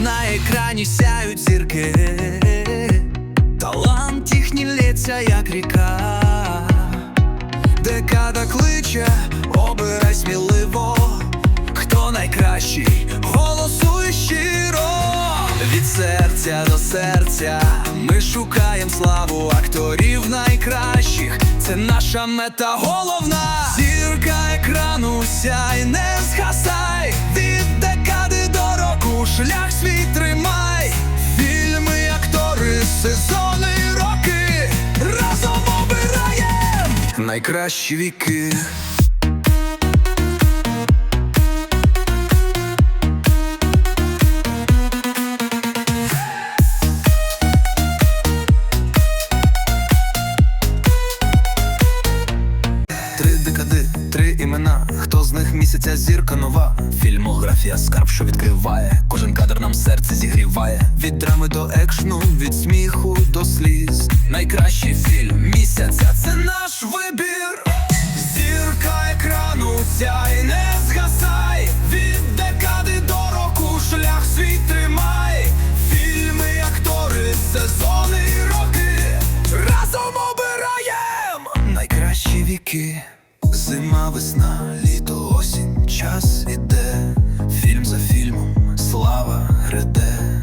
на екрані сяють зірки, талант їхній лється, як ріка, декада кличе, обирай сміливо, хто найкращий, голосуй щиро. Від серця до серця ми шукаємо славу акторів найкращих. Це наша мета головна. Зірка екрану сяй, не згасай. Найкращі віки. Три декади, три імена. Хто з них місяця зірка нова? Фільмографія скарб, що відкриває. Кожен кадр нам серце зігріває. Від драми до екшну, від сміху до сліз. Найкращий фільм віки. Зима, весна, літо, осінь, час іде. Фільм за фільмом, слава гряде.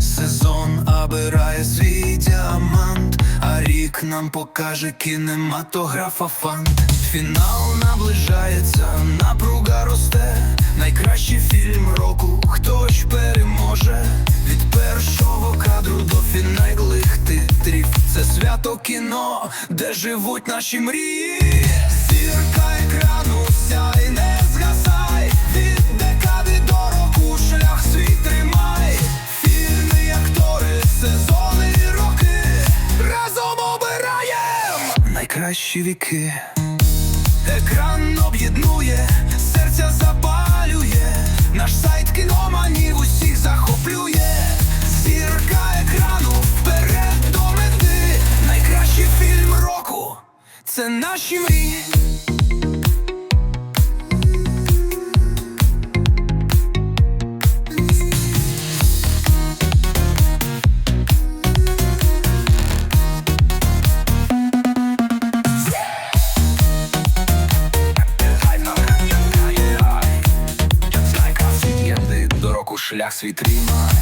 Сезон обирає свій діамант, а рік нам покаже кінематографа фант. Фінал наближається, напруга росте. Найкращий фільм кіно, де живуть наші мрії. Зірка екрану сяй, не згасай. Від декади до року шлях свій тримай. Фільми, актори, сезони і роки. Разом обираєм найкращі віки. Екран об'єднує, серця запалює, наш Це наші мрії. Шлях свій тримай.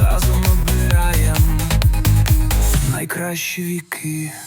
Разом обираєм найкращі віки.